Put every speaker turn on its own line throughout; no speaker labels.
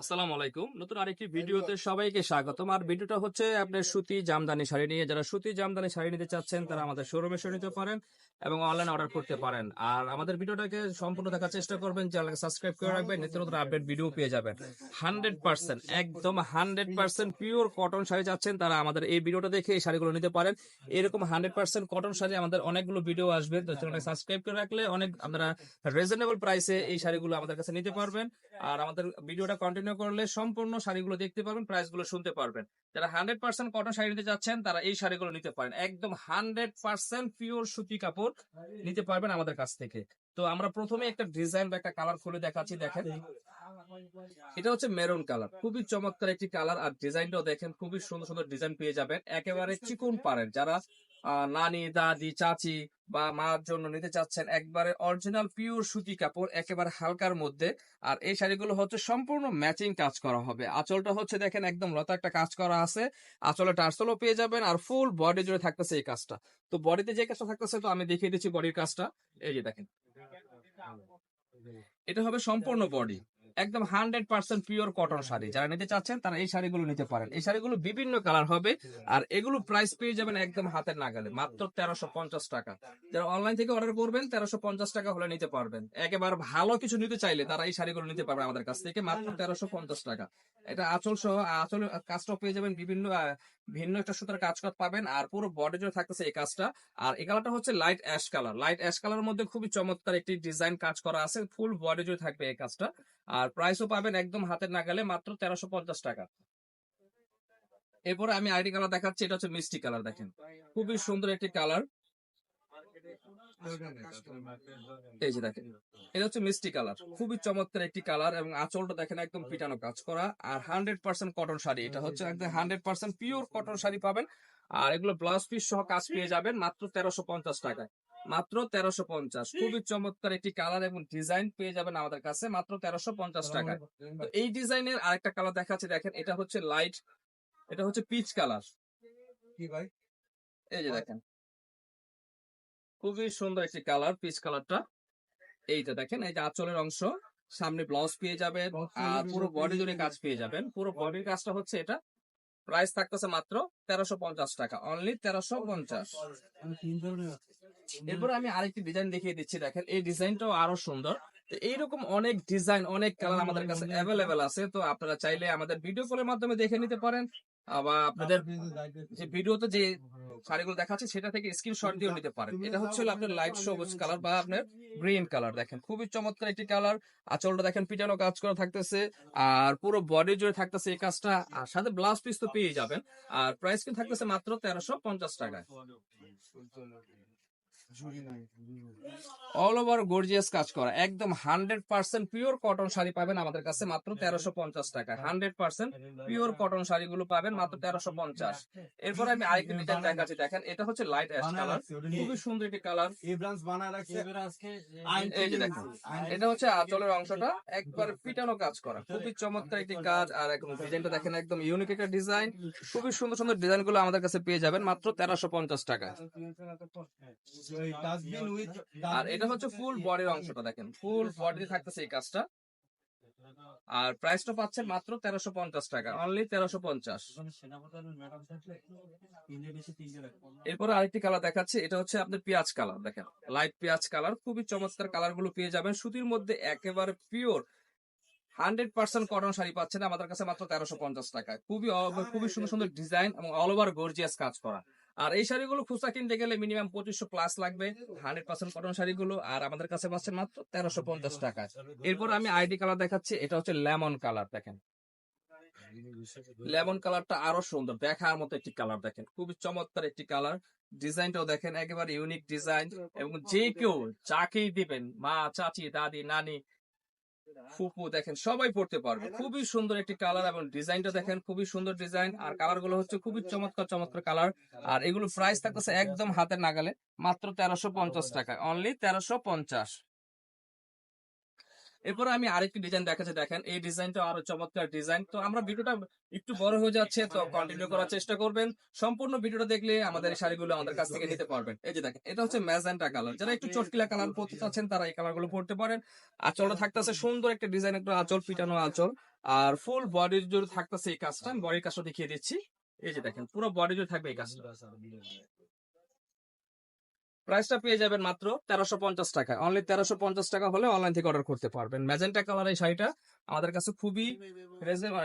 আসসালামু আলাইকুম। নতুন আরেকটি ভিডিওতে সবাইকে স্বাগতম। আর ভিডিওটা হচ্ছে আপনার সুতি জামদানি শাড়ি নিয়ে। যারা সুতি জামদানি শাড়ি নিতে চাচ্ছেন তারা আমাদের শোরুমে এসে নিতে পারেন এবং অনলাইন অর্ডার করতে পারেন। আর আমাদের ভিডিওটাকে সম্পূর্ণ দেখার চেষ্টা করবেন। চ্যানেলকে সাবস্ক্রাইব করে রাখবেন। নিত্য নতুন আপডেট ভিডিও পেয়ে যাবেন। হান্ড্রেড পার্সেন্ট একদম hundred percent pure cotton sari চাচ্ছেন তারা আমাদের এই ভিডিওটা দেখে এই শাড়িগুলো নিতে পারেন। এরকম হান্ড্রেড পার্সেন্ট কটন শাড়ি আমাদের অনেকগুলো ভিডিও আসবে। তো চ্যানেলকে সাবস্ক্রাইব করে রাখলে অনেক আপনারা রিজনেবল প্রাইসে এই শাড়িগুলো আমাদের কাছে নিতে পারবেন। আর আমাদের ভিডিওটা কন্টিনিউ করলে সম্পূর্ণ শাড়িগুলো দেখতে পারবেন প্রাইসগুলো শুনতে পারবেন। যারা হান্ড্রেড পার্সেন্ট কটন শাড়ি নিতে যাচ্ছেন, তারা এই শাড়িগুলো নিতে পারেন। একদম হান্ড্রেড পার্সেন্ট পিওর সুতি কাপড় নিতে পারবেন আমাদের কাছ থেকে। তো আমরা প্রথমে একটা ডিজাইন বা একটা কালার খুলে দেখাচ্ছি, দেখেন। এটা হচ্ছে মেরুন কালার খুবই চমৎকার একটি কালার আর ডিজাইনটাও দেখেন, খুবই সুন্দর সুন্দর ডিজাইন পেয়ে যাবেন। একেবারে চিকুন পারেন যারা নানি, দাদি, চাচি বা মার জন্য নিতে চাচ্ছেন একবারে অরিজিনাল পিওর সুতি কাপড় একেবারে হালকার মধ্যে। আর এই শাড়িগুলো হচ্ছে সম্পূর্ণ ম্যাচিং কাজ করা হবে। আঁচলটা হচ্ছে দেখেন একদম লতা একটা কাজ করা আছে। আঁচলে টার্সেলও পেয়ে যাবেন আর ফুল বডি জুড়ে থাকতেছে এই কাজটা। তো বডিতে যে কাজটা থাকতেছে তো আমি দেখিয়ে দিচ্ছি বডির কাজটা। এই যে দেখেন। এটা হবে সম্পূর্ণ বডি একদম hundred percent pure cotton sari. যারা নিতে চাচ্ছেন তারা এই শাড়িগুলো নিতে পারেন। এই শাড়িগুলো বিভিন্ন কালার হবে আর এগুলো প্রাইস পেয়ে যাবেন একদম হাতের নাগালে। মাত্র তেরোশো পঞ্চাশ টাকা। যারা অনলাইন থেকে অর্ডার করবেন তেরোশো পঞ্চাশ টাকা হলে নিতে পারবেন। একেবারে ভালো কিছু নিতে চাইলে তারা এই শাড়িগুলো নিতে পারবে আমাদের কাছ থেকে। মাত্র তেরোশো পঞ্চাশ টাকা। এটা আঁচল সহ আঁচল কাজটাও পেয়ে যাবেন বিভিন্ন ভিন্ন একটা সুতার কাজ করা পাবেন আর পুরো বডি জুড়ে থাকতেছে এই কাজটা। আর এই কালারটা হচ্ছে light ash colour light ash কালারের মধ্যে খুবই চমৎকার একটি ডিজাইন কাজ করা আছে। ফুল বডি জুড়ে থাকবে এই কাজটা। আর প্রাইসও পাবেন একদম হাতের নাগালে মাত্র তেরোশো পঞ্চাশ টাকা। এরপরে আমি আইডি কালার দেখাচ্ছি, এটা হচ্ছে মিষ্টি কালার দেখেন। খুবই সুন্দর একটি কালার এই যে দেখেন, এটা হচ্ছে মিষ্টি কালার খুবই চমৎকার একটি কালার এবং আঁচলটা দেখেন একদম পিটানো কাজ করা। আর হান্ড্রেড পার্সেন্ট কটন শাড়ি, এটা হচ্ছে একদম hundred percent pure cotton sari পাবেন। আর এগুলো ব্লাউজ পিস সহ কাজ পেয়ে যাবেন মাত্র তেরোশো পঞ্চাশ টাকায়। মাত্র তেরোশো পঞ্চাশ। খুবই চমৎকার একটি কালার এবং ডিজাইন পেয়ে যাবেন আমাদের কাছে মাত্র তেরোশো পঞ্চাশ টাকায়। তো এই ডিজাইনের আরেকটা কালার দেখাচ্ছি দেখেন এটা হচ্ছে লাইট এটা হচ্ছে পিচ কালার
কি ভাই?
এই যে দেখেন। খুবই সুন্দর একটি কালার পিচ কালারটা এইটা দেখেন এই যে আঁচলের অংশ। সামনে ব্লাউজ পেয়ে যাবেন আর পুরো বডি জুড়ে কাজ পেয়ে যাবেন। পুরো বডির কাজটা হচ্ছে এটা। প্রাইস থাকতেছে মাত্র তেরোশো পঞ্চাশ টাকা। অনলি তেরোশো পঞ্চাশ। এরপরে আমি আরেকটি ডিজাইন দেখিয়ে দিচ্ছি দেখেন। এই ডিজাইনটাও আরও সুন্দর। তো এইরকম অনেক ডিজাইন অনেক কালার আমাদের কাছে অ্যাভেলেবেল আছে। তো আপনারা চাইলে আমাদের ভিডিও কলের মাধ্যমে দেখে নিতে পারেন। আবার আপনাদের যে ভিডিওতে যে শাড়িগুলো দেখাচ্ছে সেটা থেকে স্ক্রিনশট দিয়েও নিতে পারেন। এটা হচ্ছে আপনার লাইট সবুজ কালার বা আপনার গ্রিন কালার দেখেন। খুবই চমৎকার একটি কালার আঁচলটা দেখেন পিটানো কাজ করা থাকতেছে। আর পুরো বডি জুড়ে থাকতেছে এই কাজটা। আর সাথে ব্লাউজ পিস তো পেয়ে যাবেন। আর প্রাইস কিন্তু থাকতেছে মাত্র তেরোশো পঞ্চাশ টাকায়। অল ওভার গর্জিয়াস কাজ করা। একদম hundred percent pure cotton sari পাবেন আমাদের কাছে মাত্র তেরোশো পঞ্চাশ টাকা। হান্ড্রেড পার্সেন্ট পিওর কটন শাড়িগুলো পাবেন মাত্র তেরোশো পঞ্চাশ। এরপর আমি আরেকটি ডিজাইন দেখাচ্ছি দেখেন এটা হচ্ছে লাইট অ্যাশ কালার খুবই সুন্দর একটি কালার
এই ব্রাঞ্চ রাখছে।
এই যে দেখেন এটা হচ্ছে আঁচলের অংশটা একবার পিটানো কাজ করা। খুবই চমৎকার একটি কাজ আর একদম ডিজাইনটা দেখেন একদম ইউনিক একটা ডিজাইন খুবই সুন্দর সুন্দর ডিজাইনগুলো আমাদের কাছে পেয়ে যাবেন মাত্র তেরোশো পঞ্চাশ টাকা
ওই ডাস্টবিন উইথ
আর এটা হচ্ছে ফুল বডির অংশটা দেখেন। ফুল বডি থাকতেছে এই কাজটা। আর প্রাইসটা পাচ্ছেন মাত্র তেরোশো পঞ্চাশ টাকা। অনলি তেরোশো পঞ্চাশ। এরপরে আরেকটি কালার দেখাচ্ছে এটা হচ্ছে আপনার পেঁয়াজ কালার দেখেন। লাইট পেঁয়াজ কালার খুবই চমৎকার কালারগুলো পেয়ে যাবেন। সুতির মধ্যে একেবারে pure hundred percent cotton sari পাচ্ছেন। আমাদের কাছে মাত্র তেরোশো পঞ্চাশ টাকায়। খুবই খুবই সুন্দর সুন্দর ডিজাইন এবং অল ওভার গর্জিয়াস কাজ করা। আর এই শাড়িগুলো খুচরা কিনতে গেলে মিনিমাম পঁচিশশো প্লাস লাগবে হান্ড্রেড পার্সেন্ট কটন শাড়িগুলো, আর আমাদের কাছে পাচ্ছেন মাত্র তেরোশো পঞ্চাশ টাকায় এরপর আমি আইডি কালার দেখাচ্ছি, এটা হচ্ছে লেমন কালার দেখেন। লেমন কালারটা আরও সুন্দর, দেখার মতো একটি কালার দেখেন। খুবই চমৎকার একটি কালার ডিজাইনটাও দেখেন, একেবারে ইউনিক ডিজাইন এবং যে কেউ যাকেই দিবেন, মা, চাচি, দাদি, নানি ফুপু দেখেন সবাই পড়তে পারবে। খুবই সুন্দর একটি কালার এবং ডিজাইনটা দেখেন খুবই সুন্দর ডিজাইন আর কালারগুলো হচ্ছে খুবই চমৎকার চমৎকার কালার আর এগুলো প্রাইস থাকতেছে একদম হাতের নাগালে মাত্র তেরোশো পঞ্চাশ টাকা অনলি তেরোশো পঞ্চাশ। এরপরে আমি আরেকটি ডিজাইন দেখাচ্ছি, দেখেন। এই ডিজাইনটা আরও চমৎকার ডিজাইন তো আমরা ভিডিওটা একটু বড় হয়ে যাচ্ছে, তো কন্টিনিউ করার চেষ্টা করবেন। সম্পূর্ণ ভিডিওটা দেখলে আমাদের এই শাড়িগুলো আমাদের কাছ থেকে নিতে পারবেন। এই যে দেখেন, এটা হচ্ছে ম্যাজেন্টা কালার যারা একটু চটকিলা কালার পড়তে চাচ্ছেন, তারা এই কালারগুলো পড়তে পারেন। আঁচলটা থাকতেছে সুন্দর একটা ডিজাইন একটা আঁচল, পিটানো আঁচল। আর ফুল বডির জুড়ে থাকতেছে এই কাজটা। আমি বডির কাজটা দেখিয়ে দিচ্ছি। এই যে দেখেন, পুরো বডি জুড়ে থাকবে এই কাজটা। প্রাইসটা পেয়ে যাবেন মাত্র তেরোশো পঞ্চাশ টাকা। অনলি তেরোশো পঞ্চাশ টাকা হলে অনলাইন থেকে অর্ডার করতে পারবেন। ম্যাজেন্টা কালার এই শাড়িটা আমাদের কাছে খুবই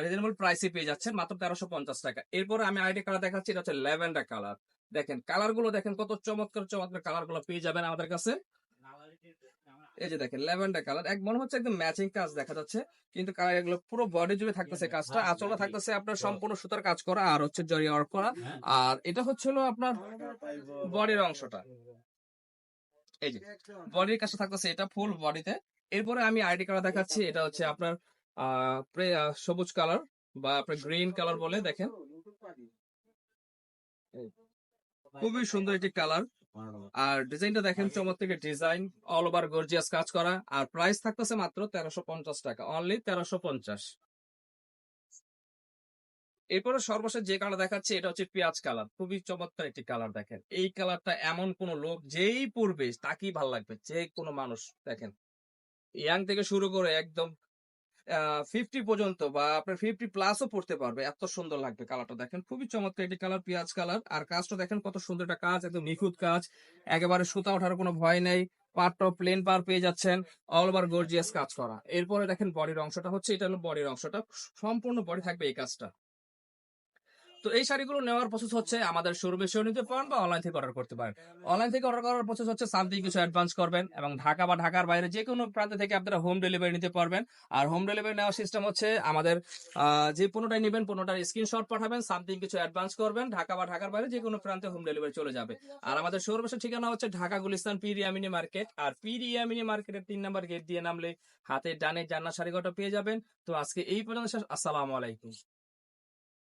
রিজনেবল প্রাইসে পেয়ে যাচ্ছেন মাত্র তেরোশো পঞ্চাশ টাকা। এরপরে আমি আইডি কালার দেখাচ্ছি এটা হচ্ছে ল্যাভেন্ডার কালার দেখেন কালারগুলো দেখেন কত চমৎকার চমৎকার কালারগুলো পেয়ে যাবেন আমাদের কাছে। এই যে দেখেন ল্যাভেন্ডার কালার এক মনে হচ্ছে একদম ম্যাচিং কাজ দেখা যাচ্ছে কিন্তু কালার এগুলো পুরো বডি জুড়ে থাকতেছে কাজটা আঁচলে থাকতেছে আপনার সম্পূর্ণ সুতার কাজ করা আর হচ্ছে জরি ওয়ার্ক করা। আর এটা হচ্ছিল আপনার বডির অংশটা। এই যে বডির কাছে থাকতেছে এটা ফুল বডিতে এরপরে আমি আইডি কালার দেখাচ্ছি এটা হচ্ছে আপনার সবুজ কালার বা আপনার গ্রিন কালার বলে দেখেন। খুবই সুন্দর একটি কালার আর ডিজাইনটা দেখেন চমৎকার ডিজাইন অল ওভার গর্জিয়াস কাজ করা। আর প্রাইস থাকতেছে মাত্র তেরোশো পঞ্চাশ টাকা অনলি তেরোশো পঞ্চাশ। এরপরে সর্বশেষ যে কালার দেখাচ্ছে, এটা হচ্ছে পেঁয়াজ কালার খুবই চমৎকার একটি কালার দেখেন। এই কালারটা এমন কোন লোক যেই পরবে, তাকেই ভালো লাগবে, যে কোনো মানুষ দেখেন। ইয়াং থেকে শুরু করে একদম ফিফটি পর্যন্ত বা আপনার ফিফটি প্লাসও পড়তে পারবে, এত সুন্দর লাগবে কালারটা দেখেন। খুবই চমৎকার একটি কালার পেঁয়াজ কালার আর কাজটা দেখেন কত সুন্দর একটা কাজ, একদম নিখুঁত কাজ। একেবারে সুতা ওঠার কোনো ভয় নেই, পাটটা প্লেন পার পেয়ে যাচ্ছেন অল ওভার গর্জিয়াস কাজ করা। এরপরে দেখেন বডির অংশটা হচ্ছে, এটা হলো বডির অংশটা। সম্পূর্ণ বডি থাকবে এই কাজটা। তো এই শাড়িগুলো নেওয়ার প্রসেস হচ্ছে আমাদের শোরুমে এসেও নিতে পারেন বা অনলাইন থেকে অর্ডার করতে পারেন। অনলাইন থেকে অর্ডার করার প্রসেস হচ্ছে সামথিং কিছু অ্যাডভান্স করবেন এবং ঢাকা বা ঢাকার বাইরে যে কোনো প্রান্ত থেকে আপনারা হোম ডেলিভারি নিতে পারবেন। আর হোম ডেলিভারি নেওয়ার সিস্টেম হচ্ছে আমাদের যে পণ্যটাই নেবেন, পণ্যটার স্ক্রিনশট পাঠাবেন সামথিং কিছু অ্যাডভান্স করবেন, ঢাকা বা ঢাকার বাইরে যে কোনো প্রান্তে হোম ডেলিভারি চলে যাবে। আর আমাদের শোরুমের ঠিকানা হচ্ছে ঢাকা গুলিস্তান পিরিয়ামিনি মার্কেট। আর পিরিয়ামিনি মার্কেটের তিন নম্বর গেট দিয়ে নামলে হাতে ডানে জান্না শাড়িঘরটা পেয়ে যাবেন। তো আজকে এই পর্যন্ত। আসসালামু আলাইকুম।